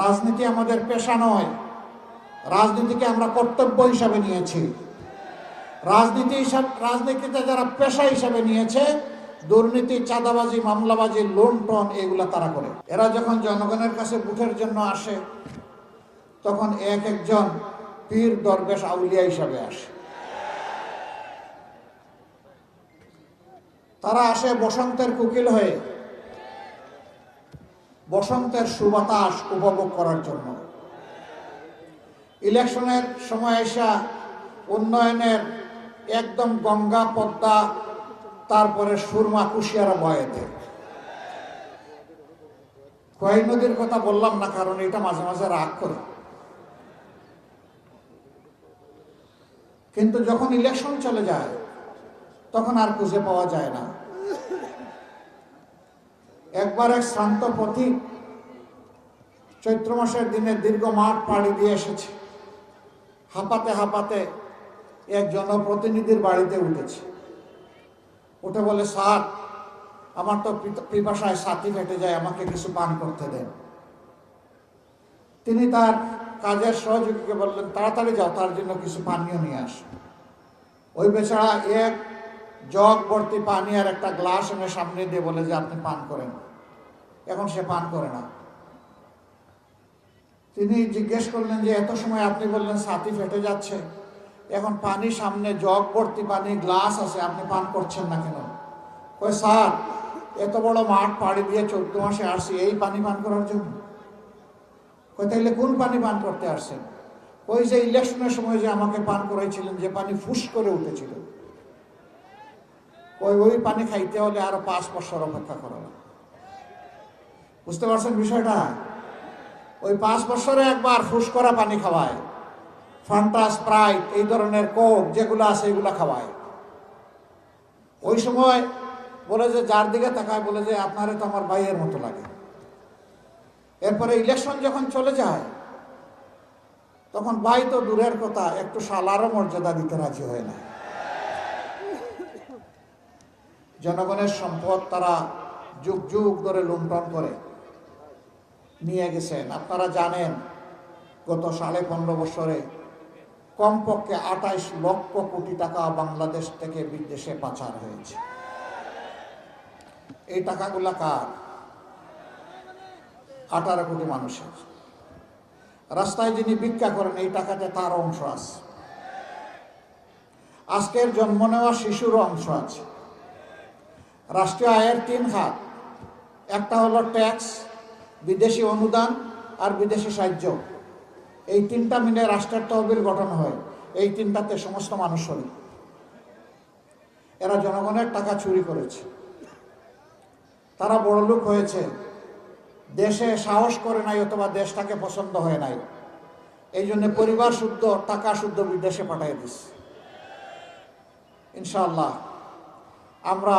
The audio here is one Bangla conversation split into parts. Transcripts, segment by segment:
রাজনীতি আমাদের পেশা নয়। রাজনীতিকে আমরা কর্তব্য হিসাবে নিয়েছি। রাজনীতি রাজনীতিতে যারা পেশা হিসাবে নিয়েছে, দুর্নীতি, চাঁদাবাজি, মামলাবাজি লোন টন এগুলা তারা করে। এরা যখন জনগণের কাছে বুথের জন্য আসে, তখন এক একজন পীর দরবেশ আউলিয়া হিসাবে আসে। তারা আসে বসন্তের কুকিল হয়ে। বসন্তের সুবাতাস উপভোগ করার জন্য। ইলেকশনের সময় এসা উন্নয়নের একদম গঙ্গা পদ্মা, তারপরে সুরমা কুশিয়ারা বয়েতে। কয় নদীর কথা বললাম না, কারণ এটা মাঝে মাঝে রাগ করে। কিন্তু যখন ইলেকশন চলে যায়, তখন আর খুঁজে পাওয়া যায় না। একবার এক শ্রান্ত পথিক চৈত্র মাসের দিনে দীর্ঘ মাঠ পাড়ি দিয়ে এসেছে। হাঁপাতে হাঁপাতে এক জনপ্রতিনিধির বাড়িতে উঠেছে। উঠে বলে, স্যার, আমার তো পিপাসায় সাথী ফেটে যায়, আমাকে কিছু পান করতে দেন। তিনি তার কাজের সহযোগীকে বললেন, তাড়াতাড়ি যাও, তার জন্য কিছু পানীয় নিয়ে আস। ওই বেচারা এক জগ ভর্তি পানি আর একটা গ্লাস এনে সামনে দিয়ে বলে যে, আপনি পান করেন। এখন সে পান করে না। তিনি জিজ্ঞেস করলেন যে, এত সময় আপনি বললেন ছাতি ফেটে যাচ্ছে, এখন পানি সামনে, জগ ভর্তি পানি, গ্লাস আছে, আপনি পান করছেন না কেন? কই স্যার, এত বড় মাঠ পাড়ি দিয়ে চোদ্দ মাসে আসছি, এই পানি পান করার জন্য? কই তাইলে কোন পানি পান করতে আসছেন? ওই যে ইলেকশনের সময় যে আমাকে পান করাইছিলেন, যে পানি ফুস করে উঠেছিল। ওই ওই পানি খাইতে হলে আরও পাঁচ বছর অপেক্ষা করা। বুঝতে পারছেন বিষয়টা? ওই পাঁচ বছরে একবার ফুস করা পানি খাওয়ায়। ফান্টা স্প্রাইট এই ধরনের কোক যেগুলো আছে এগুলো খাওয়ায়। ওই সময় বলে যে, যার দিকে তাকায় বলে যে, আপনারে তো আমার ভাইয়ের মতো লাগে। এরপরে ইলেকশন যখন চলে যায়, তখন ভাই তো দূরের কথা, একটু সালারও মর্যাদা দিতে রাজি হয় না। জনগণের সম্পদ তারা যুগ যুগ ধরে লুণ্ঠন করে। নিয়ে গেছেন। আপনারা জানেন, গত সাড়ে পনেরো বছরে কমপক্ষে আঠাইশ লক্ষ কোটি টাকা বাংলাদেশ থেকে বিদেশে পাচার হয়েছে। এই টাকাগুলা কার? আঠারো কোটি মানুষের। রাস্তায় যিনি ভিক্ষা করেন, এই টাকাতে তার অংশ আছে। আজকের জন্ম নেওয়া শিশুর অংশ আছে। রাষ্ট্রীয় আয়ের তিন খাত একটা হলো ট্যাক্স বিদেশি অনুদান আর বিদেশি সাহায্য। এই তিনটা মিলে রাষ্ট্রের তহবিল গঠন হয়। এই তিনটাতে সমস্ত মানুষ শরীর এরা জনগণের টাকা চুরি করেছে। তারা বড়লোক হয়েছে। দেশে সাহস করে নাই অথবা দেশটাকে পছন্দ হয় নাই। এই জন্য পরিবার শুদ্ধ, টাকা শুদ্ধ বিদেশে পাঠিয়ে দিচ্ছে ইনশাল্লাহ আমরা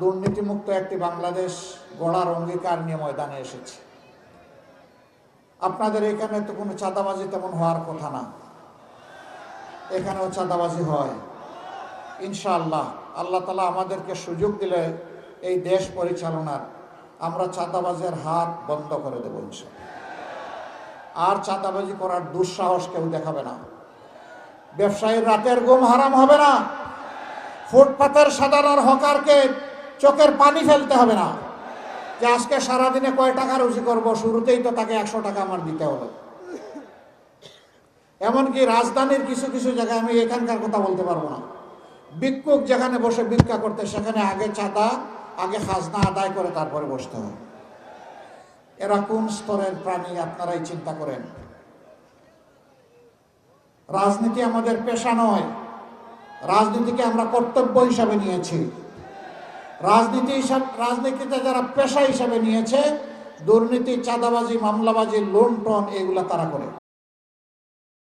দুর্নীতিমুক্ত একটি বাংলাদেশ গড়ার অঙ্গীকার নিয়ে ময়দানে এসেছি। আপনাদের এখানে তো কোনো চাঁদাবাজি তেমন হওয়ার কথা না। এখানেও চাঁদাবাজি হয়। ইনশাআল্লাহ, আল্লাহ তালা আমাদেরকে সুযোগ দিলে এই দেশ পরিচালনার আমরা চাঁদাবাজের হাত বন্ধ করে দেবো আর চাঁদাবাজি করার দুঃসাহস কেউ দেখাবে না। ব্যবসায়ীর রাতের ঘুম হারাম হবে না। ফুটপাতের সাধারণ হকারকে চোখের পানি ফেলতে হবে না। যে আজকে সারাদিনে কয় টাকা রুজি করব? শুরুতেই তো তাকে একশো টাকা আমার দিতে হলো। এমনকি রাজধানীর কিছু কিছু জায়গায় আমি এখানকার কথা বলতে পারব না। ভিক্ষুক যেখানে বসে ভিক্ষা করতে, সেখানে আগে চাঁদা, আগে খাজনা আদায় করে তারপরে বসতে হয়। এরা কোন স্তরের প্রাণী আপনারাই চিন্তা করেন? রাজনীতি আমাদের পেশা নয়। রাজনীতিকে আমরা কর্তব্য হিসাবে নিয়েছি। রাজনীতি হিসাবে, রাজনীতিতে যারা পেশা হিসাবে নিয়েছে, দুর্নীতি, চাঁদাবাজি, মামলাবাজি লোন টন এগুলা তারা করে।